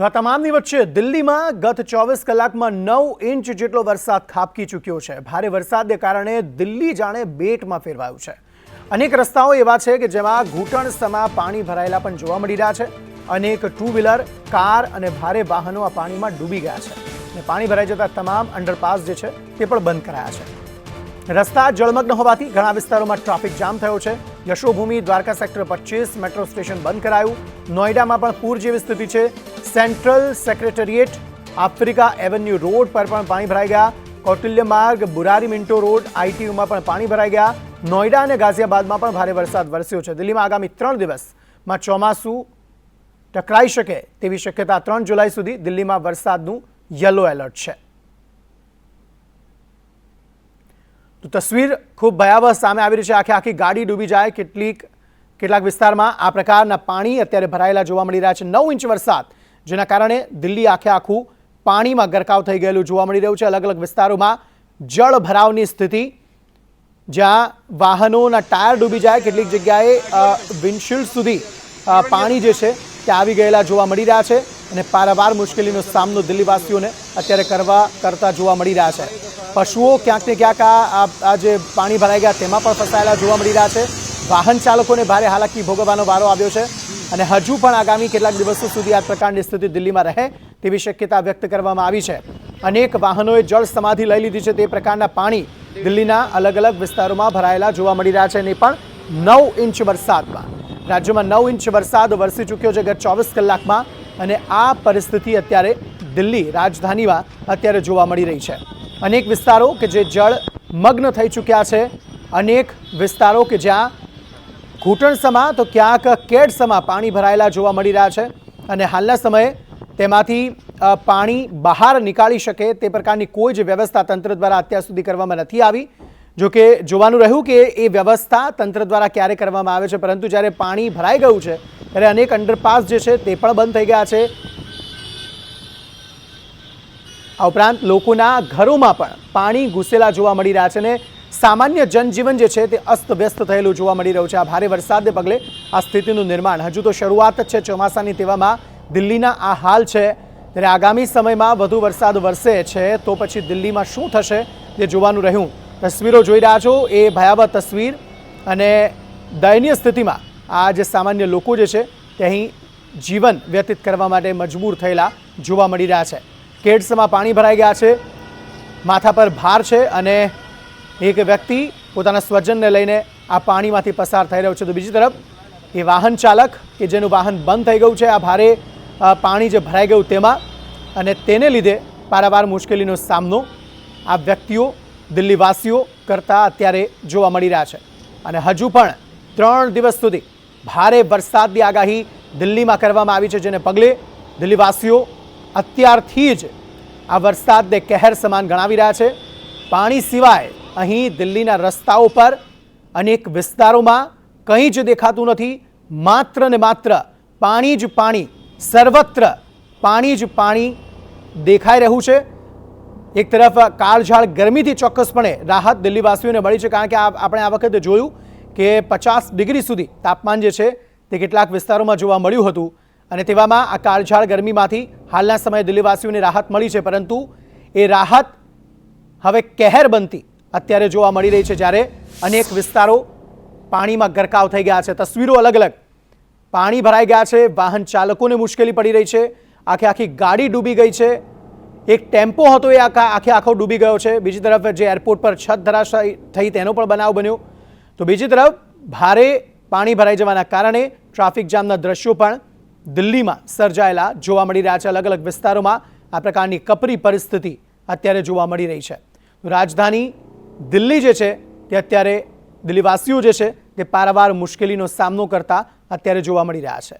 તો આ તમામની વચ્ચે દિલ્હીમાં ગત ચોવીસ કલાકમાં નવ ઇંચ જેટલો વરસાદ ખાબકી ચૂક્યો છે. ભારે વરસાદને કારણે દિલ્હી જાણે બેટમાં ફેરવાયું છે. અનેક રસ્તાઓ એવા છે કે જેમાં ઘૂંટણ સમા પાણી ભરાયેલા પણ જોવા મળી રહ્યા છે. અનેક ટુ વ્હીલર કાર અને ભારે વાહનો આ પાણીમાં ડૂબી ગયા છે. અને પાણી ભરાઈ જતા તમામ અંડરપાસ જે છે તે પણ બંધ કરાયા છે. રસ્તા જળમગ્ન હોવાથી ઘણા વિસ્તારોમાં ટ્રાફિક જામ થયો છે. યશોભૂમિ દ્વારકા સેક્ટર પચીસ મેટ્રો સ્ટેશન બંધ કરાયું. નોઈડામાં પણ પૂર જેવી સ્થિતિ છે. Central secretariat Africa avenue road પર પણ પાણી ભરાઈ ગયા. કૌટિલ્ય માર્ગ, બુરારી મિન્ટો રોડ આઈટીયુમાં પણ પાણી ભરાઈ ગયા. નોઈડા અને ગાઝિયાબાદમાં પણ ભારે વરસાદ વરસ્યો છે. દિલ્હીમાં આગામી ત્રણ દિવસમાં ચોમાસું ટકરાઈ શકે તેવી શક્યતા ત્રણ જુલાઈ સુધી દિલ્હીમાં વરસાદનું યલો એલર્ટ છે. તો તસવીર ખૂબ ભયાવહ સામે આવી રહી છે. આખે આખી ગાડી ડૂબી જાય. કેટલીક, કેટલાક વિસ્તારમાં આ પ્રકારના પાણી અત્યારે ભરાયેલા જોવા મળી રહ્યા છે. નવ ઇંચ વરસાદ જેના કારણે દિલ્હી આખે આખું પાણીમાં ગરકાવ થઈ ગયેલું જોવા મળી રહ્યું છે. અલગ અલગ વિસ્તારોમાં જળ ભરાવની સ્થિતિ, જ્યાં વાહનોના ટાયર ડૂબી જાય, કેટલીક જગ્યાએ વિન્ડશીલ્ડ સુધી પાણી જે છે તે આવી ગયેલા જોવા મળી રહ્યા છે અને પારાવાર મુશ્કેલીનો સામનો દિલ્હીવાસીઓને અત્યારે કરવા, કરતા જોવા મળી રહ્યા છે. પશુઓ ક્યાંક ને ક્યાંક આ જે પાણી ભરાઈ ગયા તેમાં પણ ફસાયેલા જોવા મળી રહ્યા છે. વાહન ચાલકોને ભારે હાલાકી ભોગવવાનો વારો આવ્યો છે. અને હજુ પણ આગામી કેટલાક દિવસો સુધી આ પ્રકારની સ્થિતિ દિલ્હીમાં રહે તેવી શક્યતા વ્યક્ત કરવામાં આવી છે. અનેક વાહનોએ જળ સમાધિ લઈ લીધી છે તે પ્રકારના પાણી દિલ્હીના અલગ અલગ વિસ્તારોમાં ભરાયેલા જોવા મળી રહ્યા છે. અને પણ નવ ઇંચ વરસાદમાં. રાજ્યમાં નવ ઇંચ વરસાદ વરસી ચૂક્યો છે ગત ચોવીસ કલાકમાં અને આ પરિસ્થિતિ અત્યારે દિલ્હી રાજધાનીમાં અત્યારે જોવા મળી રહી છે. અનેક વિસ્તારો કે જે જળ મગ્ન થઈ ચૂક્યા છે, અનેક વિસ્તારો કે જ્યાં ઘૂંટણસમા તો ક્યાંક કેડસમાં પાણી ભરાયેલા જોવા મળી રહ્યા છે અને હાલના સમયે તેમાંથી પાણી બહાર નીકાળી શકે તે પ્રકારની કોઈ જ વ્યવસ્થા તંત્ર દ્વારા અત્યાર સુધી કરવામાં નથી આવી. જો કે જોવાનું રહ્યું કે એ વ્યવસ્થા તંત્ર દ્વારા ક્યારે કરવામાં આવે છે, પરંતુ જ્યારે પાણી ભરાઈ ગયું છે, ત્યારે અનેક અંડરપાસ જે છે તે પણ બંધ થઈ ગયા છે. આ ઉપરાંત લોકોના ઘરોમાં પણ પાણી ઘૂસેલા જોવા મળી રહ્યા છે અને સામાન્ય જનજીવન જે છે તે અસ્તવ્યસ્ત થયેલું જોવા મળી રહ્યું છે. આ ભારે વરસાદને પગલે આ સ્થિતિનું નિર્માણ હજુ તો શરૂઆત જ છે ચોમાસાની તેવામાં. દિલ્હીના આ હાલ છે. ત્યારે આગામી સમયમાં વધુ વરસાદ વરસે છે તો પછી દિલ્હીમાં શું થશે તે જોવાનું રહ્યું. તસવીરો જોઈ રહ્યા છો એ ભયાવહ તસવીર અને દયનીય સ્થિતિમાં આ જે સામાન્ય લોકો જે છે તે અહીં જીવન વ્યતીત કરવા માટે મજબૂર થયેલા જોવા મળી રહ્યા છે. કેડ્સમાં પાણી ભરાઈ ગયા છે. માથા પર ભાર છે અને એક વ્યક્તિ પોતાના સ્વજનને લઈને આ પાણીમાંથી પસાર થઈ રહ્યો છે. તો બીજી તરફ, એ વાહન ચાલક કે જેનું વાહન બંધ થઈ ગયું છે, આ ભારે પાણી જે ભરાઈ ગયું તેમાં, અને તેને લીધે પારાવાર મુશ્કેલીનો સામનો આ વ્યક્તિઓ, દિલ્હીવાસીઓ કરતા અત્યારે જોવા મળી રહ્યા છે. અને હજુ પણ ત્રણ દિવસ સુધી ભારે વરસાદની આગાહી દિલ્હીમાં કરવામાં આવી છે, જેને પગલે દિલ્હીવાસીઓ અત્યારથી જ આ વરસાદને કહેર સમાન ગણાવી રહ્યા છે. પાણી સિવાય અહીં દિલ્હીના રસ્તાઓ પર અનેક વિસ્તારોમાં કંઈ જ દેખાતું નથી. માત્ર ને માત્ર પાણી જ પાણી, સર્વત્ર પાણી જ પાણી દેખાઈ રહ્યું છે. એક તરફ કાળઝાળ ગરમીથી ચોક્કસપણે રાહત દિલ્હીવાસીઓને મળી છે, કારણ કે આપણે આ વખતે જોયું કે પચાસ ડિગ્રી સુધી તાપમાન જે છે તે કેટલાક વિસ્તારોમાં જોવા મળ્યું હતું. અને તેવામાં આ કાળઝાળ ગરમીમાંથી હાલના સમયે દિલ્હીવાસીઓને રાહત મળી છે, પરંતુ એ રાહત હવે કહેર બનતી અત્યારે જોવા મળી રહી છે જ્યારે અનેક વિસ્તારો પાણીમાં ગરકાવ થઈ ગયા છે. તસવીરો અલગ અલગ. પાણી ભરાઈ ગયા છે, વાહન ચાલકોને મુશ્કેલી પડી રહી છે. આખે આખી ગાડી ડૂબી ગઈ છે. એક ટેમ્પો હતો એ આખા આખે આખો ડૂબી ગયો છે. બીજી તરફ જે એરપોર્ટ પર છત ધરાશાયી થઈ તેનો પણ બનાવ બન્યો. તો બીજી તરફ ભારે પાણી ભરાઈ જવાના કારણે ટ્રાફિક જામના દ્રશ્યો પણ દિલ્હીમાં સર્જાયેલા જોવા મળી રહ્યા છે. અલગ અલગ વિસ્તારોમાં આ પ્રકારની કપરી પરિસ્થિતિ અત્યારે જોવા મળી રહી છે. રાજધાની દિલ્હી જે છે, તે અત્યારે દિલ્હીવાસીઓ જે છે, તે પારાવાર મુશ્કેલીનો સામનો કરતા અત્યારે જોવા મળી રહ્યા છે.